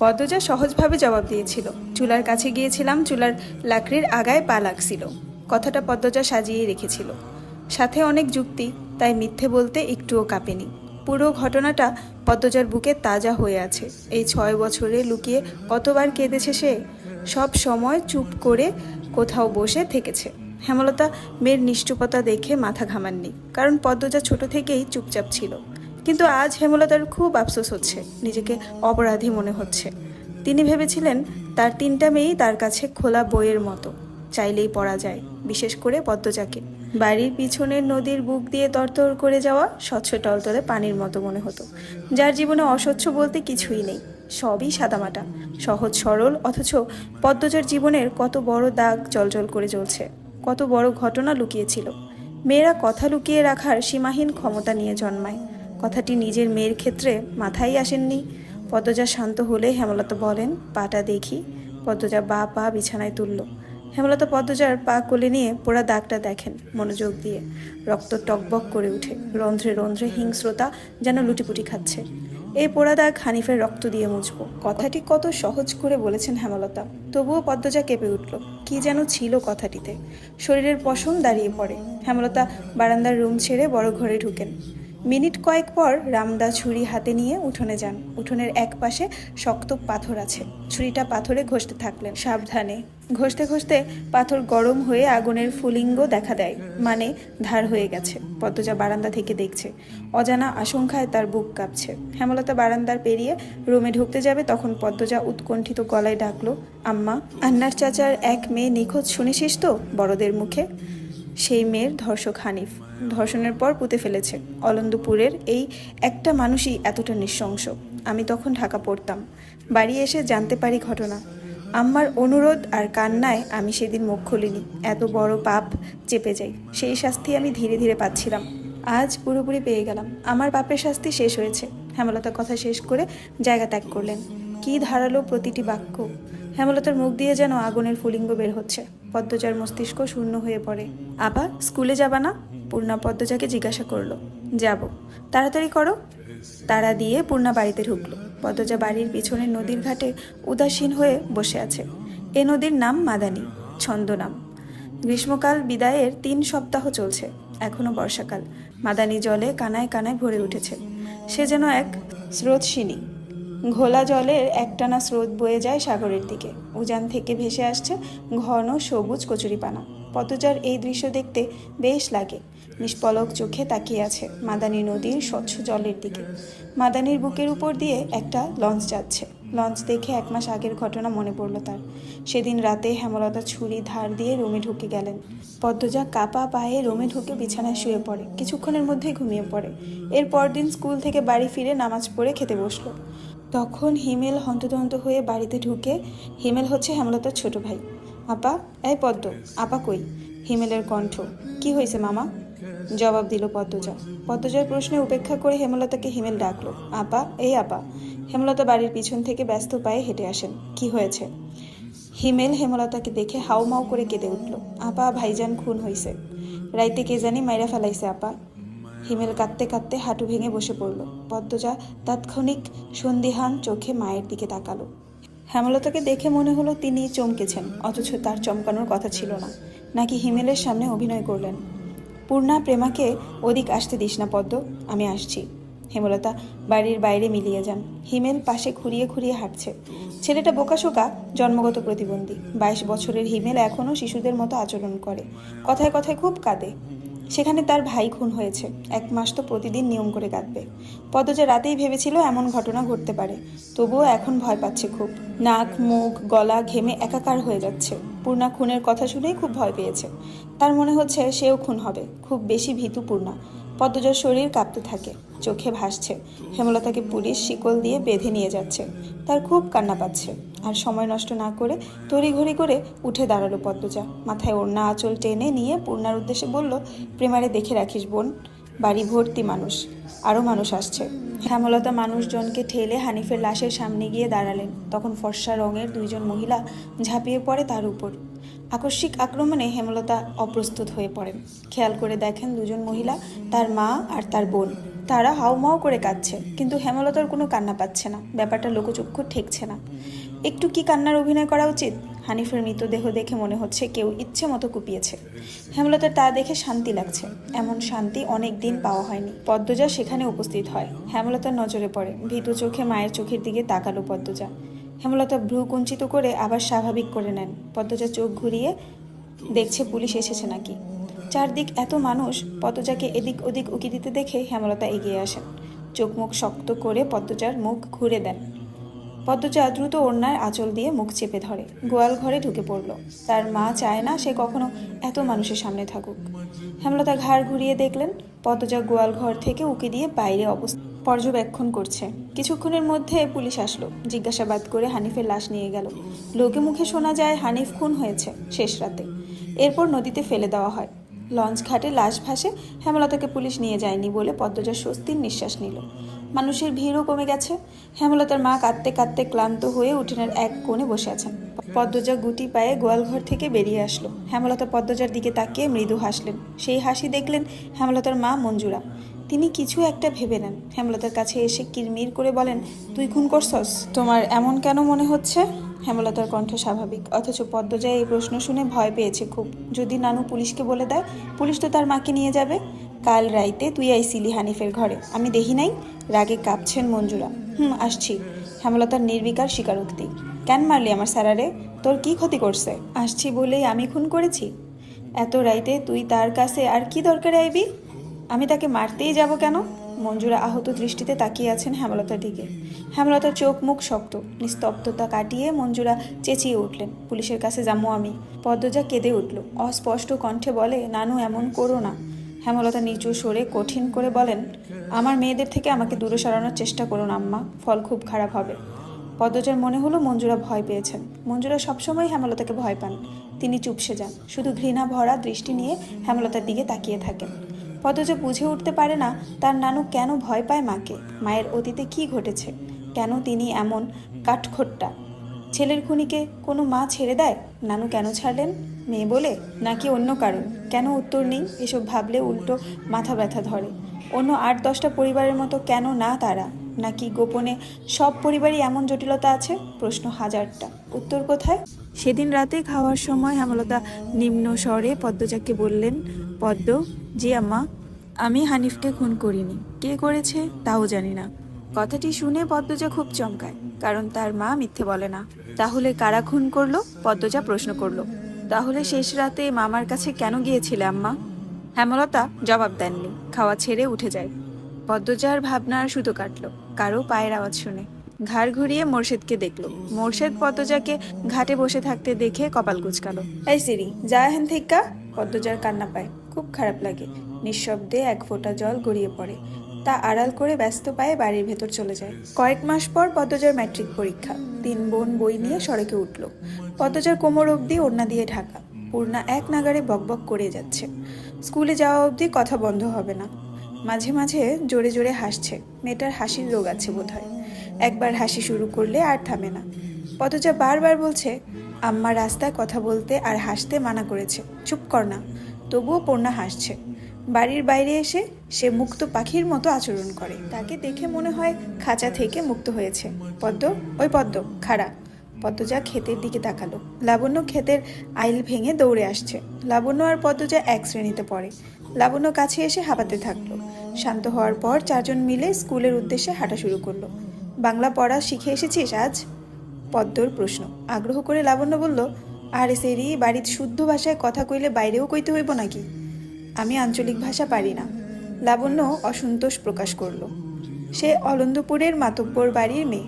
পদ্মজা সহজভাবে জবাব দিয়েছিল। চুলার কাছে গিয়েছিলাম, চুলার লাকড়ির আগায় পা লাগছিল। কথাটা পদ্মজা সাজিয়ে রেখেছিল। সাথে অনেক যুক্তি, তাই মিথ্যে বলতে একটুও কাঁপেনি। পুরো ঘটনাটা পদ্মজার বুকে তাজা হয়ে আছে। এই ছয় বছরে লুকিয়ে কতবার কেঁদেছে সে? সব সময় চুপ করে কোথাও বসে থেকেছে। হেমলতা মেয়ের নিষ্ঠুপতা দেখে মাথা ঘামাননি, কারণ পদ্মজা ছোট থেকেই চুপচাপ ছিল। কিন্তু আজ হেমলতার খুব আফসোস হচ্ছে, নিজেকে অপরাধী মনে হচ্ছে। তিনি ভেবেছিলেন, তার তিনটা মেয়েই তার কাছে খোলা বইয়ের মতো, চাইলেই পড়া যায়, বিশেষ করে পদ্মজাকে। বাড়ির পিছনের নদীর বুক দিয়ে তরতর করে যাওয়া স্বচ্ছ টলতলে পানির মতো মনে হতো। যার জীবনে অস্বচ্ছ বলতে কিছুই নেই, সবই সাদামাটা, সহজ সরল, অথচ পদ্মজার জীবনের কত বড় দাগ জলজল করে জ্বলছে, কত বড় ঘটনা লুকিয়েছিল। মেয়েরা কথা লুকিয়ে রাখার সীমাহীন ক্ষমতা নিয়ে জন্মায়। কথাটি নিজের মেয়ের ক্ষেত্রে মাথায় আসেননি। পদ্মজা শান্ত হলে হেমলতা বলেন, পাটা দেখি। পদ্মজা বা পা বিছানায় তুলল। হেমলতা পদ্মজার পা কোলে নিয়ে পোড়া দাগটা দেখেন মনোযোগ দিয়ে। রক্ত টকবক করে উঠে রন্ধ্রে রন্ধ্রে হিংস্রতা যেন লুটিপুটি খাচ্ছে। এই পোড়া দাগ হানিফের রক্ত দিয়ে মুছবো। কথাটি কত সহজ করে বলেছেন হেমলতা। তবুও পদ্মজা কেঁপে উঠল, কি যেন ছিল কথাটিতে? শরীরের পশম দাঁড়িয়ে পড়ে। হেমলতা বারান্দার রুম ছেড়ে বড় ঘরে ঢুকেন। মিনিট কয়েক পর রামদা ছুরি হাতে নিয়ে উঠোনে যান। উঠোনের এক পাশে শক্ত পাথর আছে। ছুরিটা পাথরে ঘষতে থাকলেন। সাবধানে। ঘষতে ঘষতে পাথর গরম হয়ে আগুনের ফুলিঙ্গ দেখা দেয়। মানে ধার হয়ে গেছে। পদ্মজা বারান্দা থেকে দেখছে। অজানা আশঙ্কায় তার বুক কাঁপছে। হেমলতা বারান্দার পেরিয়ে রুমে ঢুকতে যাবে তখন পদ্মজা উৎকণ্ঠিত গলায় ডাকলো, আম্মা, আন্নার চাচার এক মেয়ে নিখোঁজ শুনেছিস তো বড়দের মুখে? সেই মেয়ের ধর্ষক হানিফ। ধর্ষণের পর পুঁতে ফেলেছে। অলন্দপুরের এই একটা মানুষই এতটা নৃশংস। আমি তখন ঢাকা পড়তাম। বাড়ি এসে জানতে পারি ঘটনা। আম্মার অনুরোধ আর কান্নায় আমি সেদিন মুখ খুলিনি। এত বড় পাপ চেপে যাই। সেই শাস্তি আমি ধীরে ধীরে পাচ্ছিলাম। আজ পুরোপুরি পেয়ে গেলাম। আমার পাপের শাস্তি শেষ হয়েছে। হেমলতা কথা শেষ করে জায়গা ত্যাগ করলেন। কি ধারালো প্রতিটি বাক্য। হেমলতার মুখ দিয়ে যেন আগুনের ফুলিঙ্গ বের হচ্ছে। পদ্মজার মস্তিষ্ক শূন্য হয়ে পড়ে। আপা স্কুলে যাবা না? পূর্ণা পদ্মজাকে জিজ্ঞাসা করল। যাব। তাড়াতাড়ি করো। তারা দিয়ে পূর্ণা বাড়িতে ঢুকলো। পদ্মজা বাড়ির পিছনে নদীর ঘাটে উদাসীন হয়ে বসে আছে। এ নদীর নাম মাদানী ছন্দ নাম গ্রীষ্মকাল বিদায়ের তিন সপ্তাহ চলছে। এখনও বর্ষাকাল। মাদানী জলে কানায় কানায় ভরে উঠেছে। সে যেন এক স্রোতসিনী। ঘোলা জলের একটানা স্রোত বয়ে যায় সাগরের দিকে। উজান থেকে ভেসে আসছে ঘন সবুজ কচুরিপানা। পদজার এই দৃশ্য দেখতে বেশ লাগে। নিষ্পলক চোখে তাকিয়ে আছে মাদানী নদীর স্বচ্ছ জলের দিকে। মাদানির বুকের উপর দিয়ে একটা লঞ্চ যাচ্ছে। লঞ্চ দেখে এক মাস আগের ঘটনা মনে পড়ল তার। সেদিন রাতে হেমলতা ছুরি ধার দিয়ে রুমে ঢুকে গেলেন। পদ্মজা কাপা পায়ে রুমে ঢুকে বিছানায় শুয়ে পড়ে। কিছুক্ষণের মধ্যেই ঘুমিয়ে পড়ে। এর পরদিন স্কুল থেকে বাড়ি ফিরে নামাজ পড়ে খেতে বসল। তখন হিমেল হন্তদন্ত হয়ে বাড়িতে ঢুকে, হিমেল হচ্ছে হেমলতার ছোট ভাই। আপা, এই পদ্ম, আপা কই? হিমেলের কণ্ঠ, কি হয়েছে মামা? জবাব দিল পদ্মজা। পদ্মজার প্রশ্নে উপেক্ষা করে হেমলতাকে হিমেল ডাকলো। আপা, এই আপা। হেমলতা বাড়ির পিছন থেকে ব্যস্ত পায়ে হেঁটে আসেন। কি হয়েছে? হিমেল হেমলতাকে দেখে হাউমাউ করে কেঁদে উঠল। আপা, ভাইজান খুন হইছে। রাইতে কে জানি মাইরা ফেলাইছে, আপা। হিমেল কাঁদতে কাঁদতে হাঁটু ভেঙে বসে পড়ল। পদ্মজা তাৎক্ষণিক সন্দিহান চোখে মায়ের দিকে তাকালো। হেমলতাকে দেখে মনে হলো তিনি চমকেছেন, অথচ তার চমকানোর কথা ছিল না। নাকি হিমেলের সামনে অভিনয় করলেন? পূর্ণা, প্রেমাকে ওদিক আসতে দিস না পদ্ম, আমি আসছি। হেমলতা বাড়ির বাইরে মিলিয়ে যান। হিমেল পাশে খুঁড়িয়ে খুঁড়িয়ে হাঁটছে। ছেলেটা বোকাশোকা, জন্মগত প্রতিবন্ধী। বাইশ বছরের হিমেল এখনও শিশুদের মতো আচরণ করে। কথায় কথায় খুব কাঁদে। সেখানে তার ভাই খুন হয়েছে। এক মাস তো প্রতিদিন নিয়ম করে কাঁদবে। পদজা রাতেই ভেবেছিল এমন ঘটনা ঘটতে পারে। তবুও এখন ভয় পাচ্ছে খুব। নাক, মুখ, গলা ঘেমে একাকার হয়ে যাচ্ছে। পূর্ণা খুনের কথা শুনেই খুব ভয় পেয়েছে। তার মনে হচ্ছে সেও খুন হবে। খুব বেশি ভীতু পূর্ণা। পদ্মজার শরীর কাঁপতে থাকে, চোখে ভাসছে। হেমলতাকে পুলিশ শিকল দিয়ে বেঁধে নিয়ে যাচ্ছে। তার খুব কান্না পাচ্ছে। আর সময় নষ্ট না করে তড়িঘড়ি করে উঠে দাঁড়াল পদ্মজা। মাথায় ওড়না আঁচল টেনে নিয়ে পূর্ণার উদ্দেশ্যে বলল, প্রেমারে দেখে রাখিস বোন, বাড়ি ভর্তি মানুষ আরও মানুষ আসছে। হেমলতা মানুষজনকে ঠেলে হানিফের লাশের সামনে গিয়ে দাঁড়ালেন। তখন ফর্সা রঙের দুইজন মহিলা ঝাঁপিয়ে পড়ে তার উপর। আকস্মিক আক্রমণে হেমলতা অপ্রস্তুত হয়ে পড়েন খেয়াল করে দেখেন দুজন মহিলা, তার মা আর তার বোন। তারা হাউমাউ করে কাঁদছে, কিন্তু হেমলতার কোনো কান্না পাচ্ছে না। ব্যাপারটা লোকচক্ষু ঠেকছে না। একটু কি কান্নার অভিনয় করা উচিত? হানিফের মৃতদেহ দেখে মনে হচ্ছে কেউ ইচ্ছে মতো কুপিয়েছে। হেমলতার তা দেখে শান্তি লাগছে। এমন শান্তি অনেক দিন পাওয়া হয়নি। পদ্মজা সেখানে উপস্থিত হয়। হেমলতার নজরে পড়ে। ভীতু চোখে মায়ের চোখের দিকে তাকালো পদ্মজা। হেমলতা ভ্রু কুঞ্চিত করে আবার স্বাভাবিক করে নেন। পদ্মজা চোখ ঘুরিয়ে দেখছে পুলিশ এসেছে নাকি। চারদিক এত মানুষ, পদ্মজাকে এদিক ওদিক উকি দিতে দেখে হেমলতা এগিয়ে আসেন। চোখ মুখ শক্ত করে পদ্মজার মুখ ঘুরে দেন। পদ্মজা দ্রুত ওড়নার আঁচল দিয়ে মুখ চেপে ধরে। গোয়াল ঘরে ঢুকে পড়ল। তার মা চায় না সে কখনো এত মানুষের সামনে থাকুক। হেমলতা ঘাড় ঘুরিয়ে দেখলেন, পদ্মজা গোয়াল ঘর থেকে উকি দিয়ে বাইরে অবস্থা পর্যবেক্ষণ করছে। কিছুক্ষণের মধ্যে পুলিশ আসলো। জিজ্ঞাসাবাদ করে হানিফের লাশ নিয়ে গেল। লোকে মুখে শোনা যায়, হানিফ খুন হয়েছে শেষ রাতে। এরপর নদীতে ফেলে দেওয়া হয়। লঞ্চ ঘাটে লাশ ভাসে হেমলতাকে পুলিশ নিয়ে যায়নি বলে পদ্মজা স্বস্তির নিঃশ্বাস নিল। মানুষের ভিড়ও কমে গেছে। হেমলতার মা কাঁদতে কাঁদতে ক্লান্ত হয়ে উঠোনের এক কোণে বসে আছেন। পদ্মজা গুটি পায়ে গোয়ালঘর থেকে বেরিয়ে আসলো। হেমলতা পদ্মজার দিকে তাকিয়ে মৃদু হাসলেন। সেই হাসি দেখলেন হেমলতার মা মঞ্জুরা। তিনি কিছু একটা ভেবে নেন। হেমলতার কাছে এসে কিরমির করে বলেন, তুই খুন করছস? তোমার এমন কেন মনে হচ্ছে? হেমলতার কণ্ঠ স্বাভাবিক, অথচ পদ্মজা এই প্রশ্ন শুনে ভয় পেয়েছে খুব। যদি নানু পুলিশকে বলে দেয়, পুলিশ তো তার মাকে নিয়ে যাবে? কাল রাইতে তুই আইসিলি হানিফের ঘরে। আমি দেখি নাই, রাগে কাঁপছেন মঞ্জুরা। হুম, আসছি। হেমলতার নির্বিকার স্বীকারোক্তি, কেন মারলি আমার স্যারারে তোর কি ক্ষতি করছে? আসছি বলেই আমি খুন করেছি। এত রাইতে তুই তার কাছে আর কি দরকারে আইবি? আমি তাকে মারতেই যাব কেন? মঞ্জুরা আহত দৃষ্টিতে তাকিয়ে আছেন হেমলতার দিকে। হেমলতার চোখ মুখ শক্ত, নিস্তব্ধতা কাটিয়ে মঞ্জুরা চেঁচিয়ে উঠলেন। পুলিশের কাছে যাব আমি। পদ্মজা কেঁদে উঠল। অস্পষ্ট কণ্ঠে বলে, নানু, এমন করো না। হেমলতা নিচু সরে কঠিন করে বলেন, আমার মেয়েদের থেকে আমাকে দূরে সরানোর চেষ্টা করুন আম্মা, ফল খুব খারাপ হবে। পদ্মজার মনে হলো মঞ্জুরা ভয় পেয়েছেন। মঞ্জুরা সবসময় হেমলতাকে ভয় পান। তিনি চুপসে যান। শুধু ঘৃণা ভরা দৃষ্টি নিয়ে হেমলতার দিকে তাকিয়ে থাকেন। পদ্মজা বুঝে উঠতে পারে না তার নানু কেন ভয় পায় মাকে, মায়ের অতীতে কি ঘটেছে, কেন তিনি এমন কাঠখোট্টা? ছেলের খুনিকে কোনো মা ছেড়ে দেয়? নানু কেন ছাড়লেন? মেয়ে বলে, নাকি অন্য কারণ? কেন উত্তর নেই? এসব ভাবলে উল্টো মাথা ব্যথা ধরে। অন্য আট দশটা পরিবারের মতো কেন না তারা? নাকি গোপনে সব পরিবারই এমন জটিলতা আছে? প্রশ্ন হাজারটা। উত্তর কোথায়? সেদিন রাতে খাওয়ার সময় হেমলতা নিম্ন স্বরে পদ্মজাকে বললেন পদ্ম, জি আম্মা। আমি হানিফকে খুন করিনি। কে করেছে তাও জানি না। কথাটি শুনে পদ্মজা খুব চমকায়, কারণ তার মা মিথ্যে বলে না। তাহলে কারা খুন করল? পদ্মজা প্রশ্ন করল। তাহলে শেষ রাতে মামার কাছে কেন গিয়েছিলে আম্মা? হেমলতা জবাব দেননি। খাওয়া ছেড়ে উঠে যায়। পদ্মজার ভাবনার সুতো কাটলো, কারও পায়ের আওয়াজ শুনে। ঘাড় ঘুরিয়ে মোর্শেদকে দেখল। মোর্শেদ পদ্মজাকে ঘাটে বসে থাকতে দেখে কপাল কুচকালো। এই সিরি, যা হেন থেকে পদ্মজার কান্না পায়। খুব খারাপ লাগে। নিঃশব্দে এক ফোঁটা জল গড়িয়ে পড়ে। তা আড়াল করে ব্যস্ত পায়ে বাড়ির ভেতর চলে যায়। কয়েক মাস পর পদ্মজার ম্যাট্রিক পরীক্ষা। তিন বোন বই নিয়ে সড়কে উঠল। পদ্মজার কোমর অবধি ওড়না দিয়ে ঢাকা। পূর্ণা এক নাগারে বকবক করে যাচ্ছে। স্কুলে যাওয়া অবধি কথা বন্ধ হবে না। মাঝে মাঝে জোরে জোরে হাসছে। মেয়েটার হাসির রোগ আছে বোধহয়। একবার হাসি শুরু করলে আর থামে না। পদজা বারবার বলছে, আম্মা রাস্তায় কথা বলতে আর হাসতে মানা করেছে। চুপ কর না। তবুও পূর্ণা হাসছে। বাড়ির বাইরে এসে সে মুক্ত পাখির মতো আচরণ করে। তাকে দেখে মনে হয় খাঁচা থেকে মুক্ত হয়েছে। পদ্ম, ওই পদ্ম, খাড়া। পদ্মজা ক্ষেতের দিকে তাকালো। লাবণ্য ক্ষেতের আইল ভেঙে দৌড়ে আসছে। লাবণ্য আর পদ্মজা এক শ্রেণীতে পড়ে। লাবণ্য কাছে এসে হাঁপাতে থাকল। শান্ত হওয়ার পর চারজন মিলে স্কুলের উদ্দেশ্যে হাঁটা শুরু করল। বাংলা পড়া শিখে এসেছিস আজ? পদ্মর প্রশ্ন। আগ্রহ করে লাবণ্য বলল আরে সেরি, বাড়ির শুদ্ধ ভাষায় কথা কইলে বাইরেও কইতে হইব নাকি? আমি আঞ্চলিক ভাষা পারি না। লাবণ্য অসন্তোষ প্রকাশ করল। সে অলন্দপুরের মাতব্বর বাড়ির মেয়ে।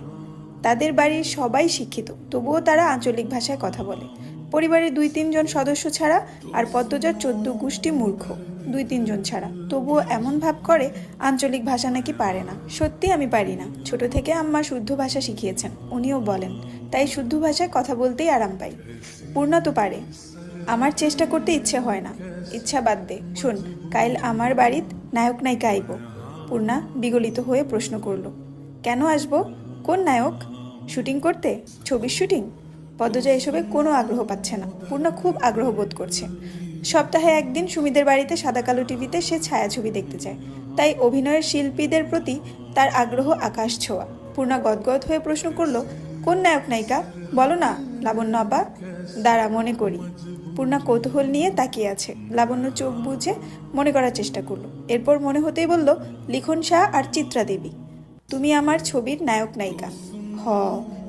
তাদের বাড়ির সবাই শিক্ষিত, তবুও তারা আঞ্চলিক ভাষায় কথা বলে। পরিবারের দুই তিনজন সদস্য ছাড়া আর পদ্মজার চোদ্দ গোষ্ঠী মূর্খ, দুই তিনজন ছাড়া। তবুও এমন ভাব করে, আঞ্চলিক ভাষা নাকি পারে না। সত্যি আমি পারি না। ছোট থেকে আম্মা শুদ্ধ ভাষা শিখিয়েছেন, উনিও বলেন, তাই শুদ্ধ ভাষায় কথা বলতেই আরাম পাই। পূর্ণা তো পারে। আমার চেষ্টা করতে ইচ্ছে হয় না। ইচ্ছা বাদ দে। শোন কাইল আমার বাড়িত নায়ক নায়িকা আইব। পূর্ণা বিগলিত হয়ে প্রশ্ন করল, কেন আসব? কোন নায়ক? শুটিং করতে? ছবির শুটিং? পদ্মজা এসবে কোনো আগ্রহ পাচ্ছে না। পূর্ণা খুব আগ্রহ বোধ করছে। সপ্তাহে একদিন সুমিদের বাড়িতে সাদা কালো টিভিতে সে ছায়াছবি দেখতে চায় তাই অভিনয়ের শিল্পীদের প্রতি তার আগ্রহ আকাশ ছোঁয়া। পূর্ণা গদগদ হয়ে প্রশ্ন করল, কোন নায়ক নায়িকা? বলো না, লাবণ্য আব্বা দাঁড়া, মনে করি। পূর্ণা কৌতূহল নিয়ে তাকিয়ে আছে। লাবণ্য চোখ বুঝে মনে করার চেষ্টা করল। এরপর মনে হতেই বলল, লিখন শাহ আর চিত্রা দেবী। তুমি আমার ছবির নায়ক নায়িকা। হ।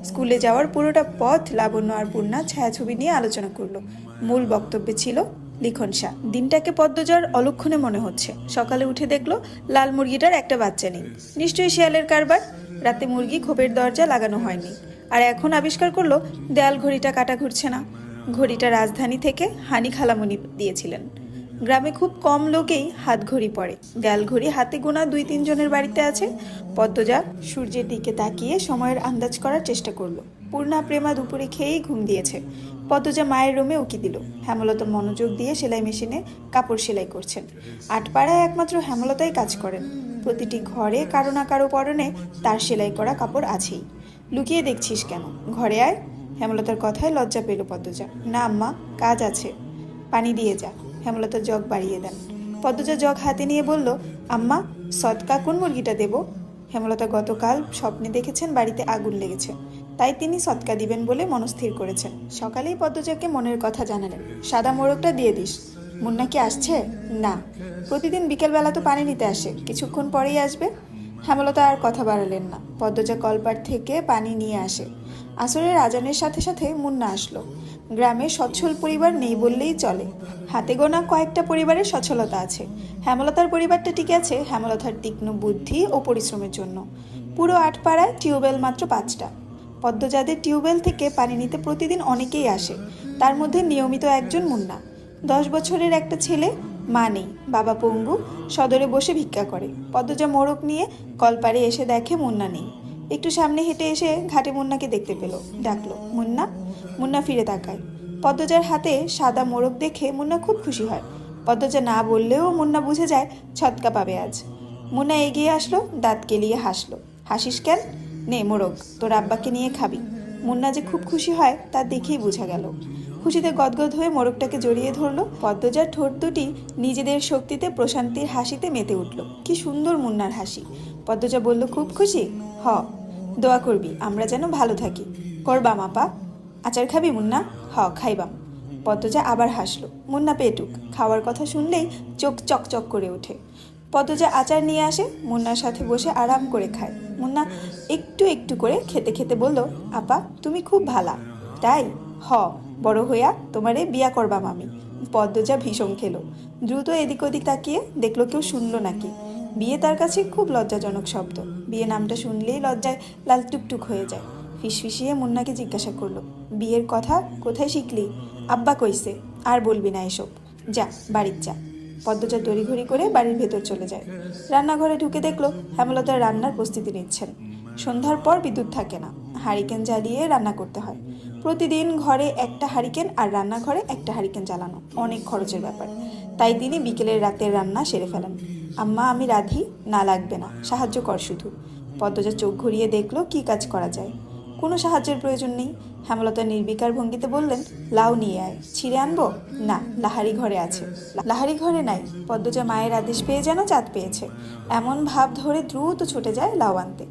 স্কুলে যাওয়ার পুরোটা পথ লাবণ্য আর পূর্ণা ছায়াছবি নিয়ে আলোচনা করল। মূল বক্তব্যে ছিল, লিখন শাহ, দিনটাকে পদ্মজার অলক্ষণে মনে হচ্ছে। সকালে উঠে দেখল, লাল মুরগিটার একটা বাচ্চা নেই। নিশ্চয়ই শিয়ালের কারবার। রাতে মুরগি খোপের দরজা লাগানো হয়নি। আর এখন আবিষ্কার করল, দেয়াল ঘড়িটা কাটা ঘুরছে না। ঘড়িটা রাজধানী থেকে হানি খালামণি দিয়েছিলেন। গ্রামে খুব কম লোকেই হাত ঘড়ি পরে। দেয়াল ঘড়ি হাতে গোনা দুই তিনজনের বাড়িতে আছে। পদ্মজা সূর্যের দিকে তাকিয়ে সময়ের আন্দাজ করার চেষ্টা করল। পূর্ণা, প্রেমা দুপুরে খেয়েই ঘুম দিয়েছে। পদ্মজা মায়ের রুমে উকি দিল। হেমলতা মনোযোগ দিয়ে সেলাই মেশিনে কাপড় সেলাই করছেন। আটপাড়ায় একমাত্র হেমলতাই কাজ করেন। প্রতিটি ঘরে কারও না কারও পরনে তার সেলাই করা কাপড় আছেই। লুকিয়ে দেখছিস কেন? ঘরে আয়। হেমলতার কথায় লজ্জা পেল পদ্মজা। না, আম্মা, কাজ আছে। পানি দিয়ে যা। হেমলতা জগ বাড়িয়ে দেন। পদ্মজা জগ হাতে নিয়ে বলল, আম্মা, সৎকা কোন মুরগিটা দেব? হেমলতা গতকাল স্বপ্নে দেখেছেন বাড়িতে আগুন লেগেছে। তাই তিনি সৎকা দিবেন বলে মনস্থির করেছেন। সকালেই পদ্মজাকে মনের কথা জানালেন, সাদা মোরগটা দিয়ে দিস। মুন্না কি আসছে? না। প্রতিদিন বিকেলবেলা তো পানি নিতে আসে, কিছুক্ষণ পরেই আসবে? হেমলতা আর কথা বাড়ালেন না। পদ্মজা কলপার থেকে পানি নিয়ে আসে। আসরের আজানের সাথে সাথে মুন্না আসলো। গ্রামে সচ্ছল পরিবার নেই বললেই চলে। হাতে গোনা কয়েকটা পরিবারের সচ্ছলতা আছে। হেমলতার পরিবারটা টিকে আছে, হেমলতার তীক্ষ্ণ বুদ্ধি ও পরিশ্রমের জন্য। পুরো আটপাড়ায় টিউবওয়েল মাত্র পাঁচটা। পদ্মজাদের টিউবওয়েল থেকে পানি নিতে প্রতিদিন অনেকেই আসে। তার মধ্যে নিয়মিত একজন মুন্না। দশ বছরের একটা ছেলে, মা নেই, বাবা পঙ্গু, সদরে বসে ভিক্ষা করে। পদ্মজা মোড়ক নিয়ে কলপারে এসে দেখে মুন্না নেই। একটু সামনে হেঁটে এসে ঘাটে মুন্নাকে দেখতে পেল। ডাকলো, মুন্না মুন্না ফিরে তাকায়। পদ্মজার হাতে সাদা মোরগ দেখে মুন্না খুব খুশি হয়। পদ্মজা না বললেও মুন্না বুঝে যায়, ছটকা পাবে আজ। মুন্না এগিয়ে আসলো, দাঁত কেলিয়ে হাসলো। হাসিস কেন? নে মোরগ, তোর আব্বাকে নিয়ে খাবি। মুন্না যে খুব খুশি হয়, তা দেখেই বোঝা গেল। খুশিতে গদগদ হয়ে মোরগটাকে জড়িয়ে ধরলো। পদ্মজার ঠোঁট দুটি নিজেদের শক্তিতে, প্রশান্তির হাসিতে মেতে উঠল। কি সুন্দর মুন্নার হাসি। পদ্মজা বলল, খুব খুশি? হ, দোয়া করবি, আমরা যেন ভালো থাকি। করবাম আপা আচার খাবি, মুন্না? হ খাইবাম। পদ্মজা আবার হাসলো। মুন্না পেটুক খাওয়ার কথা শুনলেই চোখ চকচক করে ওঠে। পদ্মজা আচার নিয়ে আসে, মুন্নার সাথে বসে আরাম করে খায়। মুন্না একটু একটু করে খেতে খেতে বলল, আপা, তুমি খুব ভালা। তাই? হ বড় হইয়া তোমারে বিয়া করবাম আমি। পদ্মজা ভীষণ খেলো। দ্রুত এদিক ওদিক তাকিয়ে দেখল কেউ শুনলো নাকি। বিয়ে তার কাছে খুব লজ্জাজনক শব্দ। বিয়ে নামটা শুনলেই লজ্জায় লাল টুকটুক হয়ে যায়। ফিসফিসিয়ে মুন্নাকে জিজ্ঞাসা করল বিয়ের কথা কোথায় শিখলি? আব্বা কইছে, আর বলবি না এসব। যা, বাড়ির যা পদ্মজা তড়িঘড়ি করে বাড়ির ভেতর চলে যায়। রান্নাঘরে ঢুকে দেখল হেমলতার রান্নার প্রস্তুতি নিচ্ছেন। সন্ধ্যার পর বিদ্যুৎ থাকে না, হারিকেন জ্বালিয়ে রান্না করতে হয়। প্রতিদিন ঘরে একটা হারিকেন আর রান্নাঘরে একটা হারিকেন জ্বালানো, অনেক খরচের ব্যাপার। তাই তিনি বিকেলের রাতের রান্না সেরে ফেলেন। আম্মা, আমি রাধি, না লাগবে না, সাহায্য কর শুধু। পদ্মজা চোখ ঘুরিয়ে দেখল কি কাজ করা যায়। কোনো সাহায্যের প্রয়োজন নেই। হেমলতা নির্বিকার ভঙ্গিতে বললেন, লাউ নিয়ে আয়। ছিঁড়ে আনব? না, লাহারি ঘরে আছে। লাহারি ঘরে নাই। পদ্মজা মায়ের আদেশ পেয়ে যেন চাঁদ পেয়েছে। এমন ভাব ধরে দ্রুত ছুটে যায় লাউ আনতে।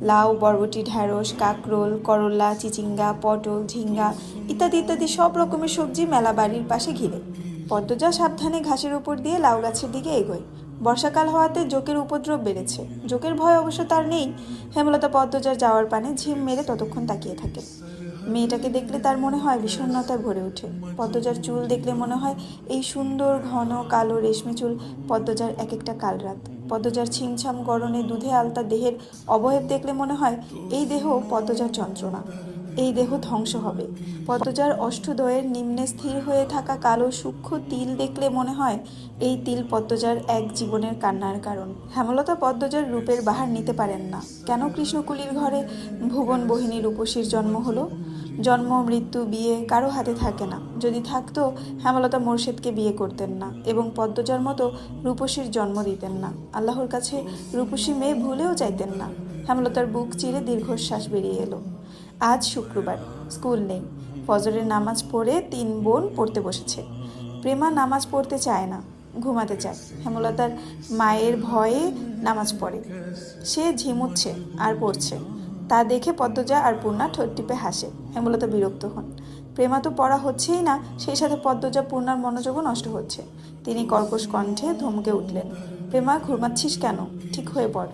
লাউ, বরবটি, ঢ্যাঁড়স, কাকরোল, করলা, চিচিঙ্গা, পটল, ঝিঙ্গা ইত্যাদি ইত্যাদি সব রকমের সবজি মেলা বাড়ির পাশে ঘিরে। পদ্মজা সাবধানে ঘাসের উপর দিয়ে লাউ গাছের দিকে এগোয়। বর্ষাকাল হওয়াতে জোকের উপদ্রব বেড়েছে। জোকের ভয় অবশ্য তার নেই। হেমলতা পদ্মজার যাওয়ার পানে ঝিম মেরে ততক্ষণ তাকিয়ে থাকে। মেয়েটাকে দেখলে তার মনে হয় বিষণ্ণতায় ভরে ওঠে। পদ্মজার চুল দেখলে মনে হয় এই সুন্দর ঘন কালো রেশমি চুল পদ্মজার এক একটা কাল রাত পদ্মজার ছিমছাম গরনে দুধে আলতা দেহের অবয়ব দেখলে মনে হয় এই দেহ পদ্মজার যন্ত্রণা। এই দেহ ধ্বংস হবে। পদ্মজার অষ্টদয়ের নিম্নে স্থির হয়ে থাকা কালো সূক্ষ্ম তিল দেখলে মনে হয় এই তিল পদ্মজার এক জীবনের কান্নার কারণ। হেমলতা পদ্মজার রূপের বাহার নিতে পারেন না। কেন কৃষ্ণকুলির ঘরে ভুবন বহিনী রূপসীর জন্ম হলো? জন্ম, মৃত্যু, বিয়ে কারও হাতে থাকে না। যদি থাকতো, হেমলতা মোর্শেদকে বিয়ে করতেন না এবং পদ্মজার মতো রূপসীর জন্ম দিতেন না। আল্লাহর কাছে রূপসী মেয়ে ভুলেও চাইতেন না। হেমলতার বুক চিরে দীর্ঘশ্বাস বেরিয়ে এলো। আজ শুক্রবার, স্কুল নেই। ফজরের নামাজ পড়ে তিন বোন পড়তে বসেছে। প্রেমা নামাজ পড়তে চায় না, ঘুমাতে চায়। হেমলতার মায়ের ভয়ে নামাজ পড়ে। সে ঝিমুচ্ছে আর পড়ছে। তা দেখে পদ্মজা আর পূর্ণা ঠোঁট টিপে হাসে। হেমলতা বিরক্ত হন। প্রেমা তো পড়া হচ্ছেই না, সেই সাথে পদ্মজা পূর্ণার মনোযোগও নষ্ট হচ্ছে। তিনি কর্কশ কণ্ঠে ধমকে উঠলেন। প্রেমা, ঘুমাচ্ছিস কেন? ঠিক হয়ে পড়।